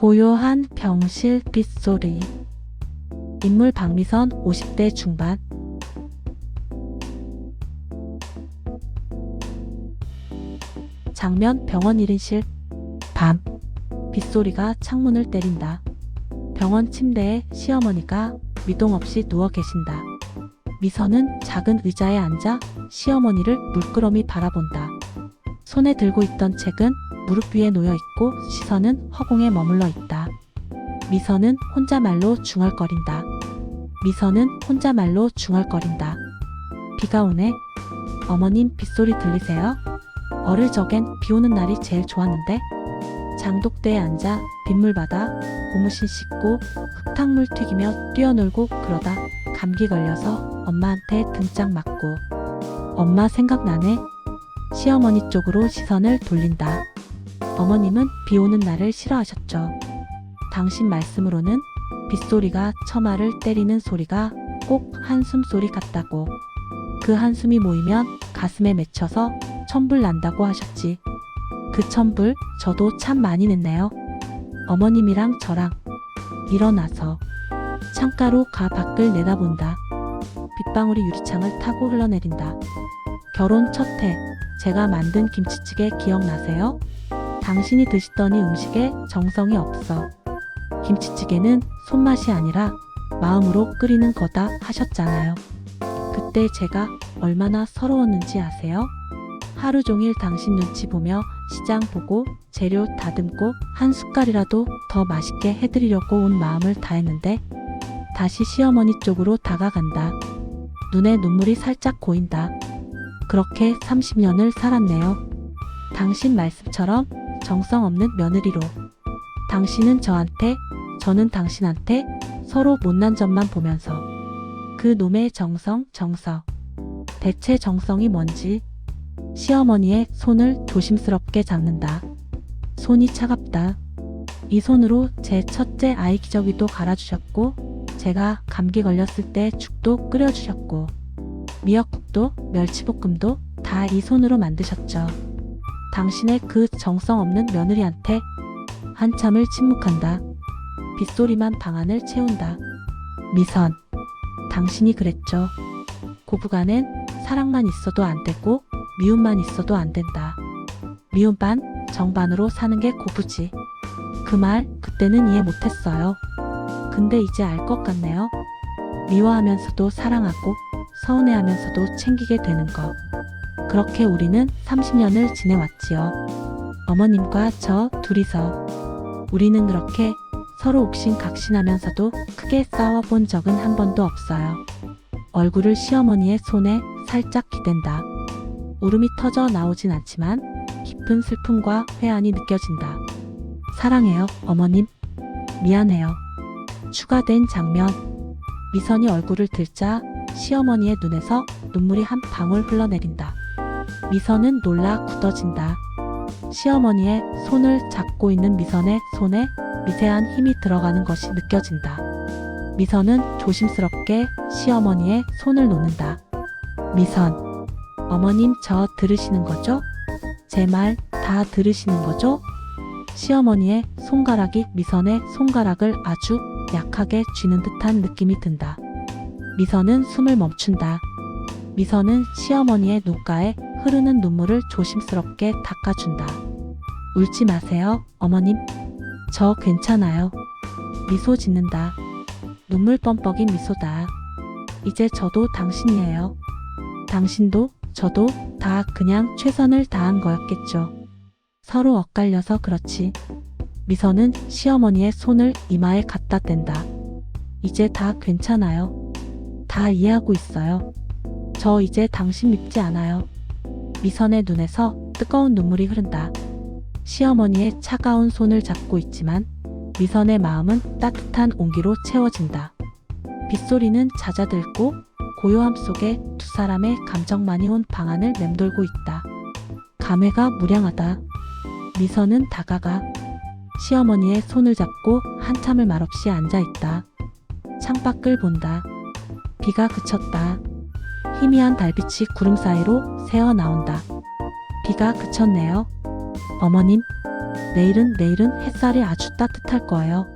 고요한 병실 빗소리. 인물 박미선 50대 중반. 장면 병원 1인실. 밤. 빗소리가 창문을 때린다. 병원 침대에 시어머니가 미동 없이 누워 계신다. 미선은 작은 의자에 앉아 시어머니를 물끄러미 바라본다. 손에 들고 있던 책은 무릎 위에 놓여 있고 시선은 허공에 머물러 있다. 미선은 혼자말로 중얼거린다. 미선은 혼자말로 중얼거린다. 비가 오네. 어머님 빗소리 들리세요? 어릴 적엔 비 오는 날이 제일 좋았는데 장독대에 앉아 빗물 받아 고무신 씻고 흙탕물 튀기며 뛰어놀고 그러다 감기 걸려서 엄마한테 등짝 맞고 엄마 생각나네. 시어머니 쪽으로 시선을 돌린다. 어머님은 비 오는 날을 싫어하셨죠. 당신 말씀으로는 빗소리가 처마를 때리는 소리가 꼭 한숨 소리 같다고. 그 한숨이 모이면 가슴에 맺혀서 천불 난다고 하셨지. 그 천불 저도 참 많이 냈네요. 어머님이랑 저랑 일어나서 창가로 가 밖을 내다본다. 빗방울이 유리창을 타고 흘러내린다. 결혼 첫 해 제가 만든 김치찌개 기억나세요? 당신이 드시더니 음식에 정성이 없어. 김치찌개는 손맛이 아니라 마음으로 끓이는 거다 하셨잖아요. 그때 제가 얼마나 서러웠는지 아세요? 하루 종일 당신 눈치 보며 시장 보고 재료 다듬고 한 숟갈이라도 더 맛있게 해드리려고 온 마음을 다했는데 다시 시어머니 쪽으로 다가간다. 눈에 눈물이 살짝 고인다. 그렇게 30년을 살았네요. 당신 말씀처럼 정성 없는 며느리로. 당신은 저한테, 저는 당신한테 서로 못난 점만 보면서 그 놈의 정성, 정서. 대체 정성이 뭔지 시어머니의 손을 조심스럽게 잡는다. 손이 차갑다. 이 손으로 제 첫째 아이 기저귀도 갈아주셨고, 제가 감기 걸렸을 때 죽도 끓여주셨고, 미역국도 멸치볶음도 다 이 손으로 만드셨죠. 당신의 그 정성 없는 며느리한테 한참을 침묵한다. 빗소리만 방안을 채운다. 미선. 당신이 그랬죠. 고부간엔 사랑만 있어도 안 되고 미움만 있어도 안 된다. 미움 반, 정 반으로 사는 게 고부지. 그 말 그때는 이해 못했어요. 근데 이제 알 것 같네요. 미워하면서도 사랑하고 서운해하면서도 챙기게 되는 거. 그렇게 우리는 30년을 지내왔지요. 어머님과 저 둘이서. 우리는 그렇게 서로 옥신각신하면서도 크게 싸워본 적은 한 번도 없어요. 얼굴을 시어머니의 손에 살짝 기댄다. 울음이 터져 나오진 않지만 깊은 슬픔과 회한이 느껴진다. 사랑해요, 어머님. 미안해요. 추가된 장면. 미선이 얼굴을 들자 시어머니의 눈에서 눈물이 한 방울 흘러내린다. 미선은 놀라 굳어진다. 시어머니의 손을 잡고 있는 미선의 손에 미세한 힘이 들어가는 것이 느껴진다. 미선은 조심스럽게 시어머니의 손을 놓는다. 미선, 어머님 저 들으시는 거죠? 제 말 다 들으시는 거죠? 시어머니의 손가락이 미선의 손가락을 아주 약하게 쥐는 듯한 느낌이 든다. 미선은 숨을 멈춘다. 미선은 시어머니의 눈가에 흐르는 눈물을 조심스럽게 닦아준다. 울지 마세요, 어머님. 저 괜찮아요. 미소 짓는다. 눈물 뻔뻑인 미소다. 이제 저도 당신이에요. 당신도 저도 다 그냥 최선을 다한 거였겠죠. 서로 엇갈려서 그렇지. 미선은 시어머니의 손을 이마에 갖다 댄다. 이제 다 괜찮아요. 다 이해하고 있어요. 저 이제 당신 믿지 않아요. 미선의 눈에서 뜨거운 눈물이 흐른다. 시어머니의 차가운 손을 잡고 있지만 미선의 마음은 따뜻한 온기로 채워진다. 빗소리는 잦아들고 고요함 속에 두 사람의 감정만이 온 방안을 맴돌고 있다. 감회가 무량하다. 미선은 다가가 시어머니의 손을 잡고 한참을 말없이 앉아 있다. 창밖을 본다. 비가 그쳤다. 희미한 달빛이 구름 사이로 새어 나온다. 비가 그쳤네요. 어머님, 내일은 내일은 햇살이 아주 따뜻할 거예요.